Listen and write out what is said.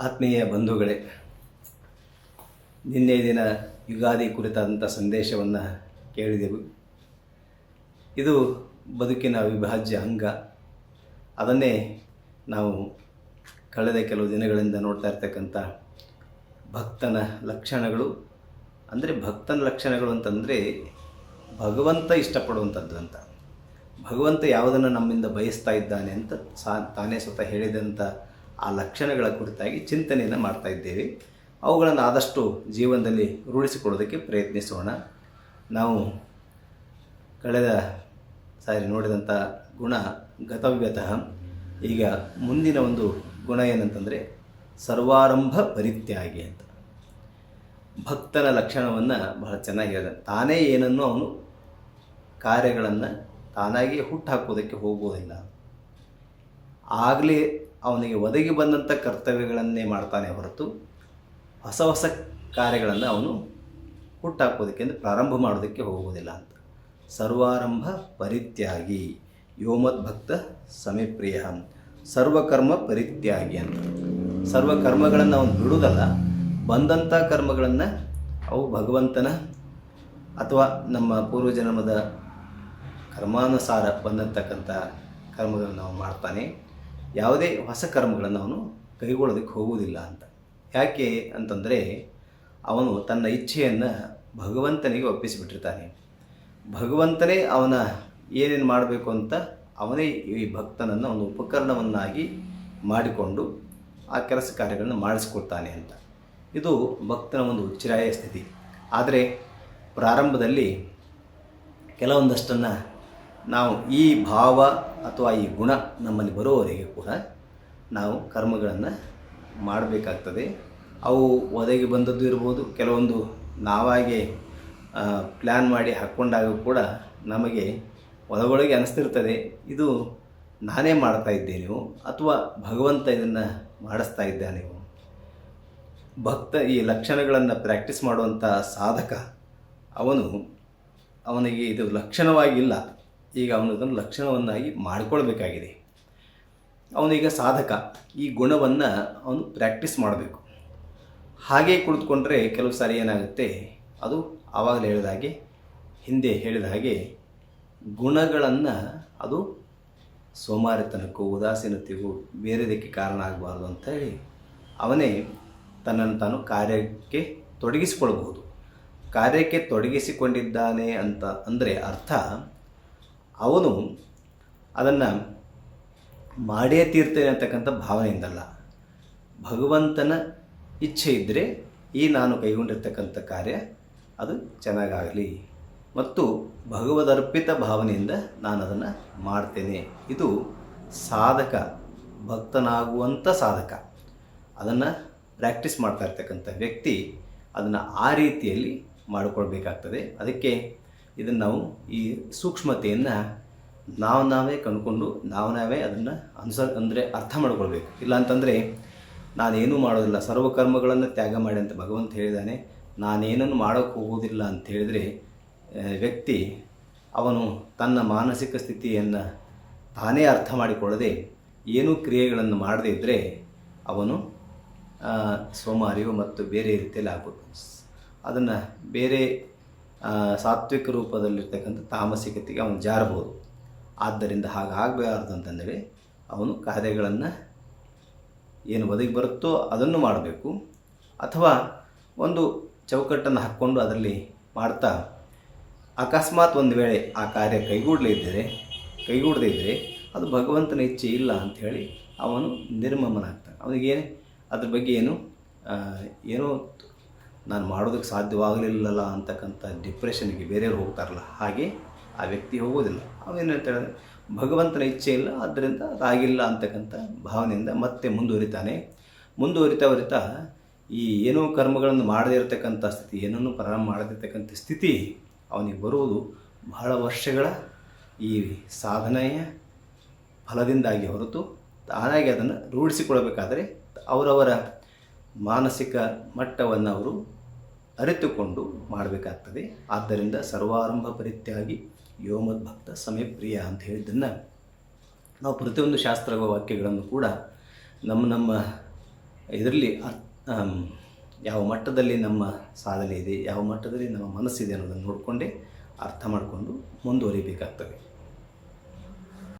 ಆತ್ಮೀಯ ಬಂಧುಗಳೇ, ನಿನ್ನೆ ದಿನ ಯುಗಾದಿ ಕುರಿತಾದಂಥ ಸಂದೇಶವನ್ನು ಕೇಳಿದೆವು. ಇದು ಬದುಕಿನ ಅವಿಭಾಜ್ಯ ಅಂಗ. ಅದನ್ನೇ ನಾವು ಕಳೆದ ಕೆಲವು ದಿನಗಳಿಂದ ನೋಡ್ತಾ ಇರ್ತಕ್ಕಂಥ ಭಕ್ತನ ಲಕ್ಷಣಗಳು. ಅಂದರೆ ಭಕ್ತನ ಲಕ್ಷಣಗಳು ಅಂತಂದರೆ ಭಗವಂತ ಇಷ್ಟಪಡುವಂಥದ್ದು ಅಂತ. ಭಗವಂತ ಯಾವುದನ್ನು ನಮ್ಮಿಂದ ಬಯಸ್ತಾ ಇದ್ದಾನೆ ಅಂತ ಸಾ ತಾನೇ ಸ್ವತಃ ಹೇಳಿದಂಥ ಆ ಲಕ್ಷಣಗಳ ಕುರಿತಾಗಿ ಚಿಂತನೆಯನ್ನು ಮಾಡ್ತಾ ಇದ್ದೇವೆ. ಅವುಗಳನ್ನು ಆದಷ್ಟು ಜೀವನದಲ್ಲಿ ರೂಢಿಸಿಕೊಳ್ಳೋದಕ್ಕೆ ಪ್ರಯತ್ನಿಸೋಣ. ನಾವು ಕಳೆದ ಸಾರಿ ನೋಡಿದಂಥ ಗುಣ ಗತವ್ಯತಃ ಈಗ ಮುಂದಿನ ಒಂದು ಗುಣ ಏನಂತಂದರೆ ಸರ್ವಾರಂಭ ಪರಿತ್ಯಾಗಿ ಅಂತ. ಭಕ್ತನ ಲಕ್ಷಣವನ್ನು ಬಹಳ ಚೆನ್ನಾಗಿ ಹೇಳಿದ. ತಾನೇ ಏನನ್ನು ಅವನು ಕಾರ್ಯಗಳನ್ನು ತಾನಾಗಿಯೇ ಹುಟ್ಟು ಹಾಕೋದಕ್ಕೆ ಹೋಗುವುದಿಲ್ಲ ಆಗಲೇ ಅವನಿಗೆ ಒದಗಿ ಬಂದಂಥ ಕರ್ತವ್ಯಗಳನ್ನೇ ಮಾಡ್ತಾನೆ ಹೊರತು ಹೊಸ ಹೊಸ ಕಾರ್ಯಗಳನ್ನು ಅವನು ಹುಟ್ಟಾಕೋದಕ್ಕೆ ಅಂದರೆ ಪ್ರಾರಂಭ ಮಾಡೋದಕ್ಕೆ ಹೋಗುವುದಿಲ್ಲ ಅಂತ. ಸರ್ವಾರಂಭ ಪರಿತ್ಯಾಗಿ ಯೋಮದ್ ಭಕ್ತ ಸಮಿಪ್ರಿಯ ಸರ್ವಕರ್ಮ ಪರಿತ್ಯಾಗಿ ಅಂತ. ಸರ್ವಕರ್ಮಗಳನ್ನು ಅವನು ಬಿಡುವುದಲ್ಲ ಬಂದಂಥ ಕರ್ಮಗಳನ್ನು ಅವು ಭಗವಂತನ ಅಥವಾ ನಮ್ಮ ಪೂರ್ವಜನ್ಮದ ಕರ್ಮಾನುಸಾರ ಬಂದಂತಕ್ಕಂಥ ಕರ್ಮಗಳನ್ನು ಅವನು ಮಾಡ್ತಾನೆ. ಯಾವುದೇ ಹೊಸ ಕರ್ಮಗಳನ್ನು ಅವನು ಕೈಗೊಳ್ಳೋದಕ್ಕೆ ಹೋಗುವುದಿಲ್ಲ ಅಂತ. ಯಾಕೆ ಅಂತಂದರೆ ಅವನು ತನ್ನ ಇಚ್ಛೆಯನ್ನು ಭಗವಂತನಿಗೆ ಒಪ್ಪಿಸಿಬಿಟ್ಟಿರ್ತಾನೆ. ಭಗವಂತನೇ ಅವನ ಏನೇನು ಮಾಡಬೇಕು ಅಂತ ಅವನೇ ಈ ಭಕ್ತನನ್ನು ಒಂದು ಉಪಕರಣವನ್ನಾಗಿ ಮಾಡಿಕೊಂಡು ಆ ಕೆಲಸ ಕಾರ್ಯಗಳನ್ನು ಮಾಡಿಸ್ಕೊಡ್ತಾನೆ ಅಂತ. ಇದು ಭಕ್ತನ ಒಂದು ಉಚ್ಚಿರಾಯ ಸ್ಥಿತಿ. ಆದರೆ ಪ್ರಾರಂಭದಲ್ಲಿ ಕೆಲವೊಂದಷ್ಟನ್ನು ನಾವು ಈ ಭಾವ ಅಥವಾ ಈ ಗುಣ ನಮ್ಮಲ್ಲಿ ಬರುವವರೆಗೆ ಕೂಡ ನಾವು ಕರ್ಮಗಳನ್ನು ಮಾಡಬೇಕಾಗ್ತದೆ. ಅವು ಒದಗಿ ಬಂದದ್ದು ಇರ್ಬೋದು, ಕೆಲವೊಂದು ನಾವಾಗೆ ಪ್ಲ್ಯಾನ್ ಮಾಡಿ ಹಾಕ್ಕೊಂಡಾಗ ಕೂಡ ನಮಗೆ ಒಳಗೊಳಗೆ ಅನಿಸ್ತಿರ್ತದೆ. ಇದು ನಾನೇ ಮಾಡ್ತಾ ಇದ್ದೇನೆವು ಅಥವಾ ಭಗವಂತ ಇದನ್ನು ಮಾಡಿಸ್ತಾ ಇದ್ದಾನೆವು ಭಕ್ತ ಈ ಲಕ್ಷಣಗಳನ್ನು ಪ್ರಾಕ್ಟೀಸ್ ಮಾಡುವಂಥ ಸಾಧಕ ಅವನು, ಅವನಿಗೆ ಇದು ಲಕ್ಷಣವಾಗಿಲ್ಲ. ಈಗ ಅವನು ಅದನ್ನು ಲಕ್ಷಣವನ್ನಾಗಿ ಮಾಡಿಕೊಳ್ಬೇಕಾಗಿದೆ. ಅವನೀಗ ಸಾಧಕ, ಈ ಗುಣವನ್ನು ಅವನು ಪ್ರಾಕ್ಟೀಸ್ ಮಾಡಬೇಕು. ಹಾಗೆ ಕುಳಿತುಕೊಂಡ್ರೆ ಕೆಲವು ಸಾರಿ ಏನಾಗುತ್ತೆ, ಅದು ಆವಾಗಲೇ ಹೇಳಿದ ಹಾಗೆ, ಹಿಂದೆ ಹೇಳಿದ ಹಾಗೆ, ಗುಣಗಳನ್ನು ಅದು ಸೋಮಾರಿತನಕ್ಕೂ ಉದಾಸೀನತೆಗೂ ಬೇರೆದಕ್ಕೆ ಕಾರಣ ಆಗಬಾರ್ದು ಅಂತ ಹೇಳಿ ಅವನೇ ತನ್ನನ್ನು ತಾನು ಕಾರ್ಯಕ್ಕೆ ತೊಡಗಿಸಿಕೊಳ್ಬಹುದು. ಕಾರ್ಯಕ್ಕೆ ತೊಡಗಿಸಿಕೊಂಡಿದ್ದಾನೆ ಅಂತ ಅಂದರೆ ಅರ್ಥ ಅವನು ಅದನ್ನು ಮಾಡೇ ತೀರ್ತೇನೆ ಅಂತಕ್ಕಂಥ ಭಾವನೆಯಿಂದಲ್ಲ. ಭಗವಂತನ ಇಚ್ಛೆ ಇದ್ದರೆ ಈ ನಾನು ಕೈಗೊಂಡಿರ್ತಕ್ಕಂಥ ಕಾರ್ಯ ಅದು ಚೆನ್ನಾಗಾಗಲಿ. ಮತ್ತು ಭಗವದರ್ಪಿತ ಭಾವನೆಯಿಂದ ನಾನು ಅದನ್ನು ಮಾಡ್ತೇನೆ. ಇದು ಸಾಧಕ ಭಕ್ತನಾಗುವಂಥ ಸಾಧಕ. ಅದನ್ನು ಪ್ರಾಕ್ಟೀಸ್ ಮಾಡ್ತಾ ಇರ್ತಕ್ಕಂಥ ವ್ಯಕ್ತಿ ಅದನ್ನು ಆ ರೀತಿಯಲ್ಲಿ ಮಾಡಿಕೊಳ್ಬೇಕಾಗ್ತದೆ. ಅದಕ್ಕೆ ಇದನ್ನು ನಾವು ಈ ಸೂಕ್ಷ್ಮತೆಯನ್ನು ನಾವು ನಾವೇ ಕಂಡುಕೊಂಡು ನಾವು ನಾವೇ ಅದನ್ನು ಅನುಸ, ಅಂದರೆ ಅರ್ಥ ಮಾಡ್ಕೊಳ್ಬೇಕು. ಇಲ್ಲ ಅಂತಂದರೆ ನಾನೇನೂ ಮಾಡೋದಿಲ್ಲ. ಸರ್ವಕರ್ಮಗಳನ್ನು ತ್ಯಾಗ ಮಾಡಿ ಅಂತ ಭಗವಂತ ಹೇಳಿದ್ದಾನೆ ನಾನೇನನ್ನು ಮಾಡೋಕ್ಕೆ ಹೋಗೋದಿಲ್ಲ ಅಂತ ಹೇಳಿದರೆ ವ್ಯಕ್ತಿ ಅವನು ತನ್ನ ಮಾನಸಿಕ ಸ್ಥಿತಿಯನ್ನು ತಾನೇ ಅರ್ಥ ಮಾಡಿಕೊಳ್ಳದೆ ಏನೂ ಕ್ರಿಯೆಗಳನ್ನು ಮಾಡದೇ ಇದ್ದರೆ ಅವನು ಸೋಮಾರಿಯು ಮತ್ತು ಬೇರೆ ರೀತಿಯಲ್ಲಿ ಆಗ್ಬೋದು. ಅದನ್ನು ಬೇರೆ ಸಾತ್ವಿಕ ರೂಪದಲ್ಲಿರ್ತಕ್ಕಂಥ ತಾಮಸಿಕತೆಗೆ ಅವನು ಜಾರಬಹುದು. ಆದ್ದರಿಂದ ಹಾಗಾಗಬಾರ್ದು ಅಂತಂದೇಳಿ ಅವನು ಕಾರ್ಯಗಳನ್ನು ಏನು ಒದಗಿ ಬರುತ್ತೋ ಅದನ್ನು ಮಾಡಬೇಕು. ಅಥವಾ ಒಂದು ಚೌಕಟ್ಟನ್ನು ಹಾಕ್ಕೊಂಡು ಅದರಲ್ಲಿ ಮಾಡ್ತಾ ಅಕಸ್ಮಾತ್ ಒಂದು ವೇಳೆ ಆ ಕಾರ್ಯ ಕೈಗೂಡಲೇ ಇದ್ದರೆ, ಕೈಗೂಡದೇ ಇದ್ದರೆ ಅದು ಭಗವಂತನ ಇಚ್ಛೆ ಇಲ್ಲ ಅಂಥೇಳಿ ಅವನು ನಿರ್ಮಮನಾಗ್ತಾನೆ. ಅವನಿಗೆ ಅದ್ರ ಬಗ್ಗೆ ಏನು ಏನೋ ನಾನು ಮಾಡೋದಕ್ಕೆ ಸಾಧ್ಯವಾಗಲಿಲ್ಲಲ್ಲ ಅಂತಕ್ಕಂಥ ಡಿಪ್ರೆಷನ್ಗೆ ಬೇರೆಯವ್ರು ಹೋಗ್ತಾರಲ್ಲ, ಹಾಗೆ ಆ ವ್ಯಕ್ತಿ ಹೋಗೋದಿಲ್ಲ. ಅವೇನು ಹೇಳ್ತಾರೆ ಭಗವಂತನ ಇಚ್ಛೆ ಇಲ್ಲ ಆದ್ದರಿಂದ ಅದಾಗಿಲ್ಲ ಅಂತಕ್ಕಂಥ ಭಾವನೆಯಿಂದ ಮತ್ತೆ ಮುಂದುವರಿತಾನೆ. ಮುಂದುವರಿತಾ ವರಿತಾ ಈ ಏನೋ ಕರ್ಮಗಳನ್ನು ಮಾಡದೇ ಇರತಕ್ಕಂಥ ಸ್ಥಿತಿ, ಏನನ್ನು ಪ್ರಾರಂಭ ಮಾಡದಿರ್ತಕ್ಕಂಥ ಸ್ಥಿತಿ, ಅವನಿಗೆ ಬರುವುದು ಬಹಳ ವರ್ಷಗಳ ಈ ಸಾಧನೆಯ ಫಲದಿಂದಾಗಿ ಹೊರತು ತಾನಾಗಿ ಅದನ್ನು ರೂಢಿಸಿಕೊಳ್ಳಬೇಕಾದರೆ ಅವರವರ ಮಾನಸಿಕ ಮಟ್ಟವನ್ನು ಅವರು ಅರಿತುಕೊಂಡು ಮಾಡಬೇಕಾಗ್ತದೆ. ಆದ್ದರಿಂದ ಸರ್ವಾರಂಭ ಪರಿತ್ಯಾಗಿ ಯೋಮದ್ಭಕ್ತ ಸಮಯಪ್ರಿಯ ಅಂತ ಹೇಳಿದ್ದನ್ನು ನಾವು ಪ್ರತಿಯೊಂದು ಶಾಸ್ತ್ರ ವಾಕ್ಯಗಳನ್ನು ಕೂಡ ನಮ್ಮ ನಮ್ಮ ಇದರಲ್ಲಿ ಯಾವ ಮಟ್ಟದಲ್ಲಿ ನಮ್ಮ ಸಾಧನೆ ಇದೆ, ಯಾವ ಮಟ್ಟದಲ್ಲಿ ನಮ್ಮ ಮನಸ್ಸಿದೆ ಅನ್ನೋದನ್ನು ನೋಡಿಕೊಂಡೇ ಅರ್ಥ ಮಾಡಿಕೊಂಡು ಮುಂದುವರಿಬೇಕಾಗ್ತದೆ.